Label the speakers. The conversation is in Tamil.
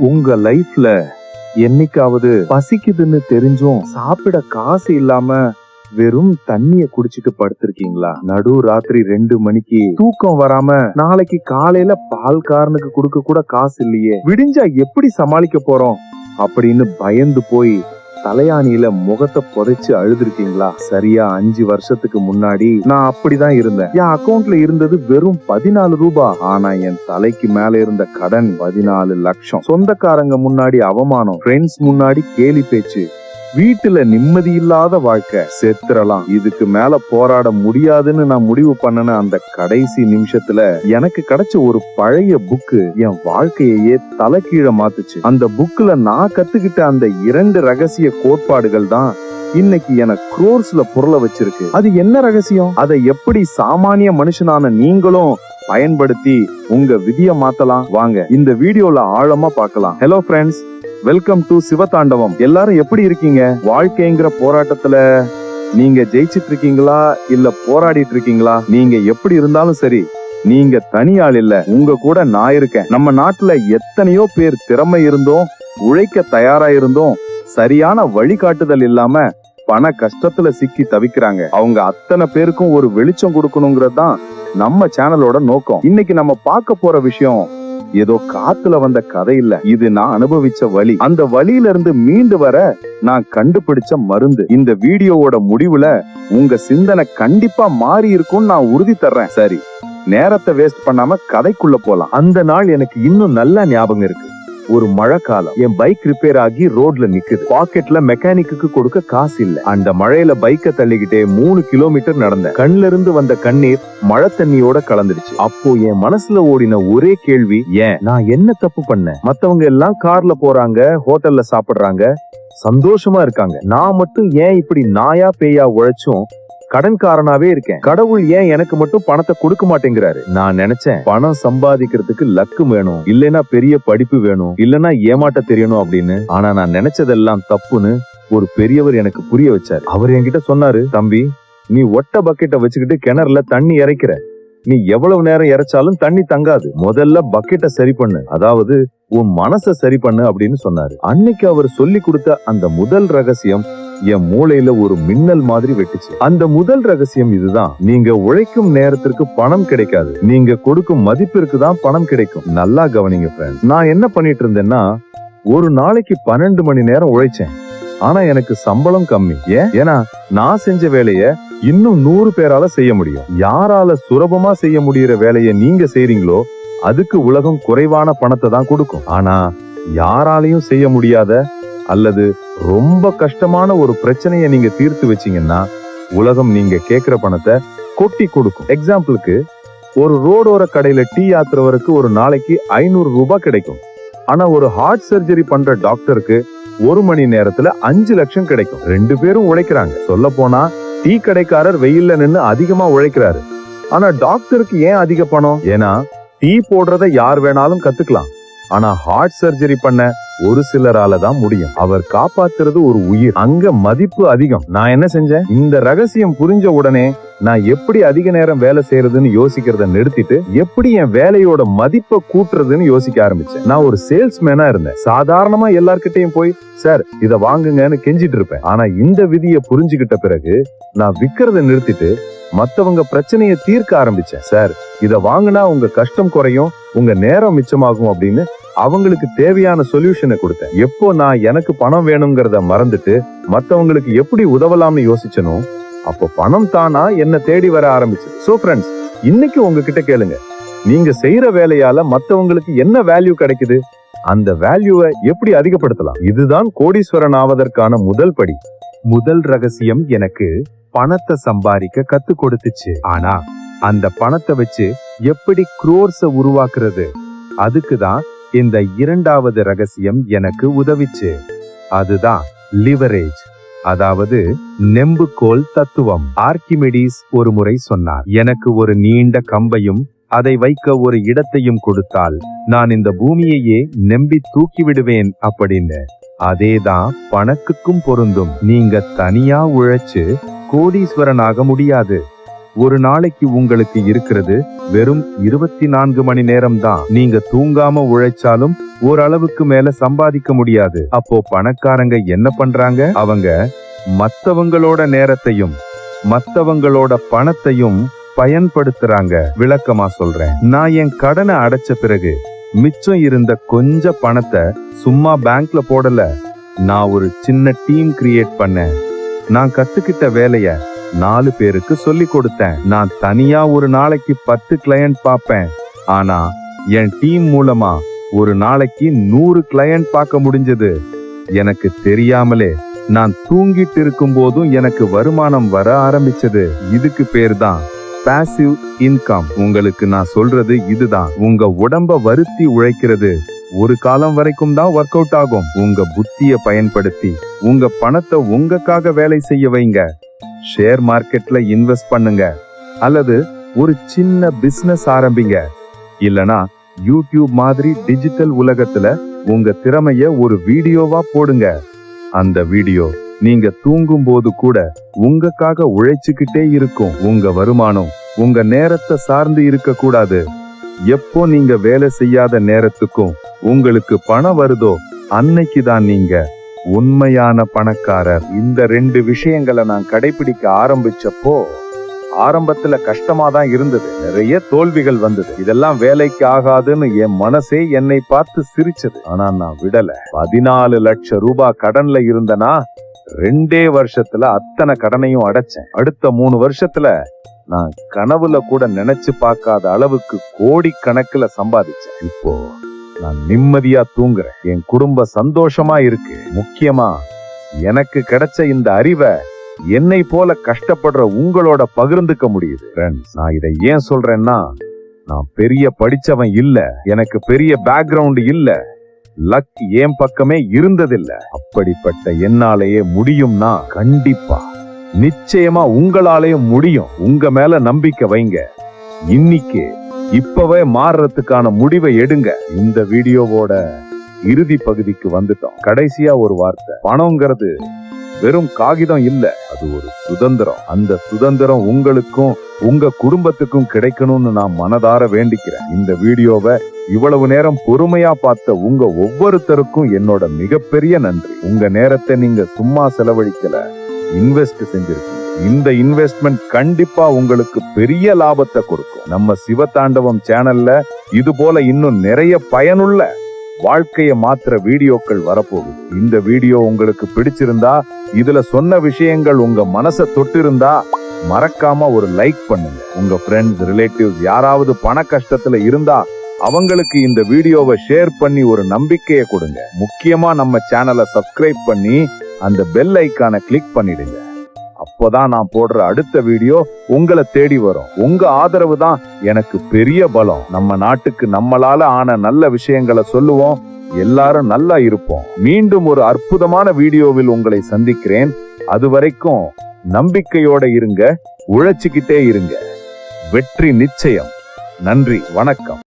Speaker 1: உங்க லைஃப்ல என்னைக்காவது பசிக்குதுன்னு தெரிஞ்சும் சாப்பிட காசு இல்லாம வெறும் தண்ணிய குடிச்சிட்டு படுத்திருக்கீங்களா? நடு ராத்திரி ரெண்டு மணிக்கு தூக்கம் வராம நாளைக்கு காலையில பால்காரனுக்கு கொடுக்க கூட காசு இல்லையே. விடிஞ்சா எப்படி சமாளிக்க போறோம்? அப்படின்னு பயந்து போய் தலையாணியில முகத்தை புதைச்சு அழுதுருக்கீங்களா? சரியா அஞ்சு வருஷத்துக்கு முன்னாடி நான் அப்படிதான் இருந்தேன். என் அக்கவுண்ட்ல இருந்தது வெறும் பதினாலு ரூபாய் ஆனா என் தலைக்கு மேல இருந்த கடன் பதினாலு லட்சம். சொந்தக்காரங்க முன்னாடி அவமானம் ஃப்ரெண்ட்ஸ் முன்னாடி கேலி பேச்சு. வீட்டுல நிம்மதி இல்லாத வாழ்க்கை. செத்துறலாம். இதுக்கு மேல போராட முடியாதுன்னு நான் முடிவு பண்ணன அந்த கடைசி நிமிஷத்துல எனக்கு கிடைச்ச ஒரு பழைய புக்கு என் வாழ்க்கையையே தலைகீழ மாத்துச்சு. அந்த புக்ல நான் கத்துக்கிட்ட அந்த இரண்டு ரகசிய கோட்பாடுகள் தான் இன்னைக்கு என குரோர்ஸ்ல பொருளை வச்சிருக்கு. அது என்ன ரகசியம்? அதை எப்படி சாமானிய மனுஷனான நீங்களும் பயன்படுத்தி உங்க விதிய மாத்தலாம்? வாங்க இந்த வீடியோல ஆழமா பார்க்கலாம். Hello friends welcome to Sivathandavam. எல்லாரும் எப்படி இருக்கீங்க? வாழ்க்கைங்கிற போராட்டத்துல நீங்க ஜெயிச்சிட்டு இருக்கீங்களா இல்ல போராடிட்டு இருக்கீங்களா நீங்க எப்படி இருந்தாலும் சரி நீங்க தனி ஆள் இல்ல. உங்க கூட நான் இருக்கேன். நம்ம நாட்டுல எத்தனையோ பேர் திறமை இருந்தோம் உழைக்க தயாரா இருந்தோம். சரியான வழிகாட்டுதல் இல்லாம பண கஷ்டத்துல சிக்கி தவிக்கிறாங்க. அவங்க அத்தனை பேருக்கும் ஒரு வெளிச்சம் கொடுக்கணுங்கிறது தான் நம்ம சேனலோட நோக்கம். இன்னைக்கு நம்ம பார்க்க போற விஷயம் ஏதோ காத்துல வந்த கதை இல்ல. இது நான் அனுபவிச்ச வழி அந்த வழியில இருந்து மீண்டு வர நான் கண்டுபிடிச்ச மருந்து. இந்த வீடியோவோட முடிவுல உங்க சிந்தனை கண்டிப்பா மாறி இருக்கும்னு நான் உறுதி தர்றேன். சரி நேரத்தை வேஸ்ட் பண்ணாம கதைக்குள்ள போலாம். அந்த நாள் எனக்கு இன்னும் நல்ல ஞாபகம் இருக்கு. ஒரு மழை காலம் என் பைக் ரிப்பேர் ஆகி ரோட்ல நிக்குது. பாக்கெட்ல மெக்கானிக்கு கொடுக்க காசு இல்ல. அந்த மழையில பைக்க தள்ளிக்கிட்டே மூணு கிலோமீட்டர் நடந்தேன். கண்ல இருந்து வந்த கண்ணீர் மழை தண்ணியோட கலந்துடுச்சு அப்போ என் மனசுல ஓடின ஒரே கேள்வி ஏன்? நான் என்ன தப்பு பண்ணேன்? மத்தவங்க எல்லாம் கார்ல போறாங்க ஹோட்டல்ல சாப்பிடுறாங்க சந்தோஷமா இருக்காங்க. நான் மட்டும் ஏன் இப்படி நாயா பேயா உழைச்சும் கடன்காரனாவே இருக்கேன். கடவுள் ஏன் எனக்கு மட்டும் பணத்தை கொடுக்க மாட்டேங்கிறாரு? நான் நினைச்சேன் பணம் சம்பாதிக்கிறதுக்கு லக்கு வேணும். இல்லைன்னா பெரிய படிப்பு வேணும். இல்லைன்னா ஏமாட்ட தெரியணும் அப்படின்னு. ஆனா நான் நினைச்சதெல்லாம் தப்புன்னு ஒரு பெரியவர் எனக்கு புரிய வச்சாரு. அவர் என்கிட்ட சொன்னாரு தம்பி நீ ஒட்ட பக்கெட்டை வச்சுக்கிட்டு கிணறுல தண்ணி இறைக்கிற. நீ எவ்வளவு நேரம் இறைச்சாலும் தண்ணி தங்காது. முதல்ல பக்கெட்டை சரி பண்ணு. அதாவது உன் மனசை சரி பண்ணு அப்படின்னு சொன்னாரு. அன்னைக்கு அவர் சொல்லி கொடுத்த அந்த முதல் ரகசியம் என் மூளையில ஒரு மின்னல் மாதிரி வெட்டுச்சு. அந்த முதல் ரகசியம் இதுதான். நீங்க உழைக்கும் நேரத்திற்கு பணம் கிடைக்காது. நீங்க கொடுக்கும் மதிப்பிற்கு தான் பணம் கிடைக்கும். நல்லா கவனிங்க ஃப்ரெண்ட்ஸ் நான் என்ன பண்ணிட்டு இருந்தேன்னா ஒரு நாளைக்கு பன்னெண்டு மணி நேரம் உழைச்சேன். ஆனா எனக்கு சம்பளம் கம்மி. ஏன்? ஏன்னா நான் செஞ்ச வேலைய இன்னும் நூறு பேரால செய்ய முடியும். யாரால சுலபமா செய்ய முடியற வேலையை நீங்க செய்றீங்களோ அதுக்கு உலகம் குறைவான பணத்தை தான் கொடுக்கும். ஆனா யாராலையும் செய்ய முடியாத அல்லது ரொம்ப கஷ்டமான ஒரு பிரச்சனையை நீங்க தீர்த்து வச்சீங்கன்னா உலகம் நீங்க கேக்குற பணத்தை கொட்டி கொடுக்கும். எக்ஸாம்பிளுக்கு ஒரு ரோடோர கடையில டீ ஆத்துறவருக்கு ஒரு நாளைக்கு ஐநூறு ரூபாய் கிடைக்கும். ஆனா ஒரு ஹார்ட் சர்ஜரி பண்ற டாக்டருக்கு ஒரு மணி நேரத்துல அஞ்சு லட்சம் கிடைக்கும். ரெண்டு பேரும் உழைக்கிறாங்க. சொல்ல போனா டீ கடைக்காரர் வெயில்ல நின்னு அதிகமா உழைக்கிறாரு. ஆனா டாக்டருக்கு ஏன் அதிக பணம்? ஏன்னா டீ போடுறத யார் வேணாலும் கத்துக்கலாம். ஆனா ஹார்ட் சர்ஜரி பண்ண ஒரு சிலரால தான் முடியும். அவர் காப்பாத்துறது ஒரு உயிர். அங்க மதிப்பு அதிகம். நான் என்ன செஞ்சேன்? இந்த ரகசியம் புரிஞ்ச உடனே நான் எப்படி அதிக நேரம் வேலை செய்யறதுன்னு யோசிக்கிறத நிறுத்திட்டு எப்படி என் வேலையோட மதிப்பை கூட்டுறதுன்னு யோசிக்க ஆரம்பிச்சேன். நான் ஒரு சேல்ஸ்மேனா இருந்தேன். சாதாரணமா எல்லார்கிட்டயும் போய் சார் இத வாங்குங்கன்னு கெஞ்சிட்டு இருப்பேன். ஆனா இந்த விதியை புரிஞ்சுகிட்ட பிறகு நான் விக்கிறத நிறுத்திட்டு மத்தவங்க பிரச்சனையை தீர்க்க ஆரம்பிச்சேன். சார் இத வாங்குனா உங்க கஷ்டம் குறையும் உங்க நேரம் மிச்சமாகும் அப்படின்னு அவங்களுக்கு தேவையான சொல்யூஷனை கொடுத்தேன். எப்போ நான் எனக்கு பணம் வேணுங்கிறத மறந்துட்டு மத்தவங்களுக்கு எப்படி உதவலாம்னு யோசிச்சனோ அப்போ பணம் தானா என்ன தேடி வர ஆரம்பிச்சு சோ ஃப்ரெண்ட்ஸ் இன்னைக்கு உங்ககிட்ட கேளுங்க. நீங்க செய்யற வேலையால மத்தவங்களுக்கு என்ன வேல்யூ கிடைக்குது? அந்த வேல்யூவை எப்படி அதிகப்படுத்தலாம்? இதுதான் கோடீஸ்வரன் ஆவதற்கான முதல் படி. முதல் ரகசியம் எனக்கு பணத்தை சம்பாதிக்க கத்து கொடுத்துச்சு. ஆனா அந்த பணத்தை வச்சு எப்படி குரோர்ஸ உருவாக்குறது? அதுக்கு தான் இந்த இரண்டாவது ரகசியம் எனக்கு உதவிச்சு. அதுதான் லிவரேஜ். அதாவது நெம்புகோல் தத்துவம். ஆர்கிமெடிஸ் ஒரு முறை சொன்னார் எனக்கு ஒரு நீண்ட கம்பையும் அதை வைக்க ஒரு இடத்தையும் கொடுத்தால் நான் இந்த பூமியையே நம்பி தூக்கி விடுவேன் அப்படின்னு. அதேதான் பணக்குக்கும் பொருந்தும். நீங்க தனியா உழைச்சு கோடீஸ்வரனாக முடியாது. ஒரு நாளைக்கு உங்களுக்கு இருக்கிறது வெறும் இருபத்தி நான்கு மணி நேரம் தான் நீங்க தூங்காம உழைச்சாலும் ஓரளவுக்கு மேல சம்பாதிக்க முடியாது. அப்போ பணக்காரங்க என்ன பண்றாங்க? அவங்க மத்தவங்களோட நேரத்தையும் மத்தவங்களோட பணத்தையும் பயன்படுத்துறாங்க. விளக்கமா சொல்றேன். நான் என் கடனை அடைச்ச பிறகு மிச்சம் இருந்த கொஞ்ச பணத்தை சும்மா பேங்க்ல போடல. நான் ஒரு சின்ன டீம் கிரியேட் பண்ணேன். நான் கத்துக்கிட்ட வேலைய நாலு பேருக்கு சொல்லி கொடுத்தேன். நான் தனியா ஒரு நாளைக்கு பத்து கிளையண்ட் பார்ப்பேன். ஆனா என் டீம் மூலமா ஒரு நாளைக்கு நூறு கிளையண்ட் பார்க்க முடிஞ்சது. எனக்கு தெரியாமலே நான் தூங்கிட்டு இருக்கும் போதும் எனக்கு வருமானம் வர ஆரம்பிச்சது. இதுக்கு பேர் தான் பாசிவ் இன்கம் உங்களுக்கு நான் சொல்றது இதுதான். உங்க உடம்ப வருத்தி உழைக்கிறது ஒரு காலம் வரைக்கும் தான் ஒர்க் அவுட் ஆகும். உங்க புத்திய பயன்படுத்தி உங்க பணத்தை உங்கக்காக வேலை செய்ய வைங்க. ஷேர் மார்க்கெட்ல இன்வெஸ்ட் பண்ணுங்க. அல்லது ஒரு சின்ன பிசினஸ் ஆரம்பிங்க. இல்லனா யூடியூப் மாதிரி டிஜிட்டல் உலகத்துல உங்க திறமைய ஒரு வீடியோவா போடுங்க. அந்த வீடியோ நீங்க தூங்கும் போது கூட உங்கக்காக உழைச்சுக்கிட்டே இருக்கும். உங்க வருமானம் உங்க நேரத்தை சார்ந்து இருக்க கூடாது எப்போ நீங்க வேலை செய்யாத நேரத்துக்கும் உங்களுக்கு பணம் வருதோ அன்னைக்கு தான் நீங்க உண்மையான பணக்காரர். இந்த ரெண்டு விஷயங்களை நான் கடைபிடிக்க ஆரம்பிச்சப்போ ஆரம்பத்துல கஷ்டமா தான் இருந்தது. நிறைய தோல்விகள் வந்தது. இதெல்லாம் வேலைக்கு ஆகாதுன்னு என் மனசே என்னை பார்த்து சிரிச்சது. ஆனா நான் விடல. பதினாலு லட்சம் ரூபாய் கடன்ல இருந்தனா ரெண்டே வருஷத்துல அத்தனை கடனையும் அடைச்சேன். அடுத்த மூணு வருஷத்துல நான் கனவுல கூட நினைச்சு பார்க்காத அளவுக்கு கோடி கணக்குல சம்பாதிச்சேன். இப்போ நான் நிம்மதியா தூங்குறேன். என் குடும்ப சந்தோஷமா இருக்கு. முக்கியமா எனக்கு கிடைச்ச இந்த அறிவை என்னை போல கஷ்டப்படுற உங்களோட பகிர்ந்துக்க முடியுது. நான் இதை ஏன் சொல்றேன்னா நான் பெரிய படிச்சவன் இல்ல. எனக்கு பெரிய பேக்ரவுண்ட் இல்ல. லக் என் பக்கமே இருந்ததில்ல. அப்படிப்பட்ட என்னாலேயே முடியும்னா கண்டிப்பா நிச்சயமா உங்களாலேயும் முடியும். உங்க மேல நம்பிக்கை வைங்க. இன்னைக்கு இப்பவே மாறுறதுக்கான முடிவை எடுங்க. இந்த வீடியோவோட இறுதி பகுதிக்கு வந்துட்டோம். கடைசியா ஒரு வார்த்தை. பணம்ங்கிறது வெறும் காகிதம் இல்ல. அது ஒரு சுதந்திரம். அந்த சுதந்திரம் உங்களுக்கும் உங்க குடும்பத்துக்கும் கிடைக்கணும்னு நான் மனதார வேண்டிக்கிறேன். இந்த வீடியோவை இவ்வளவு நேரம் பொறுமையா பார்த்த உங்க ஒவ்வொருத்தருக்கும் என்னோட மிகப்பெரிய நன்றி. உங்க நேரத்தை நீங்க சும்மா செலவழிக்கல. இன்வெஸ்ட் செஞ்சிருக்கீங்க. இந்த இன்வெஸ்ட்மெண்ட் கண்டிப்பா உங்களுக்கு பெரிய லாபத்தை கொடுக்கும். நம்ம சிவதாண்டவம் சேனல்ல இது போல இன்னும் நிறைய பயனுள்ள வாழ்க்கைய மாத்துற வீடியோக்கள் வரப்போகுது. இந்த வீடியோ உங்களுக்கு பிடிச்சிருந்தா இதுல சொன்ன விஷயங்கள் உங்க மனசை தொட்டிருந்தா மறக்காம ஒரு லைக் பண்ணுங்க. உங்க ஃப்ரெண்ட்ஸ் ரிலேட்டிவ்ஸ் யாராவது பண கஷ்டத்துல இருந்தா அவங்களுக்கு இந்த வீடியோவை ஷேர் பண்ணி ஒரு நம்பிக்கையை கொடுங்க. முக்கியமா நம்ம சேனலை சப்ஸ்கிரைப் பண்ணி அந்த பெல் ஐக்கானை கிளிக் பண்ணிடுங்க. அப்போதான் நான் போடுற அடுத்த வீடியோ உங்களை தேடி வரும். உங்க ஆதரவு தான் எனக்கு பெரிய பலம். நம்ம நாட்டுக்கு நம்மளால ஆன நல்ல விஷயங்களை சொல்லுவோம். எல்லாரும் நல்லா இருப்போம். மீண்டும் ஒரு அற்புதமான வீடியோவில் உங்களை சந்திக்கிறேன். அது வரைக்கும் நம்பிக்கையோட இருங்க உழைச்சிக்கிட்டே இருங்க. வெற்றி நிச்சயம். நன்றி வணக்கம்.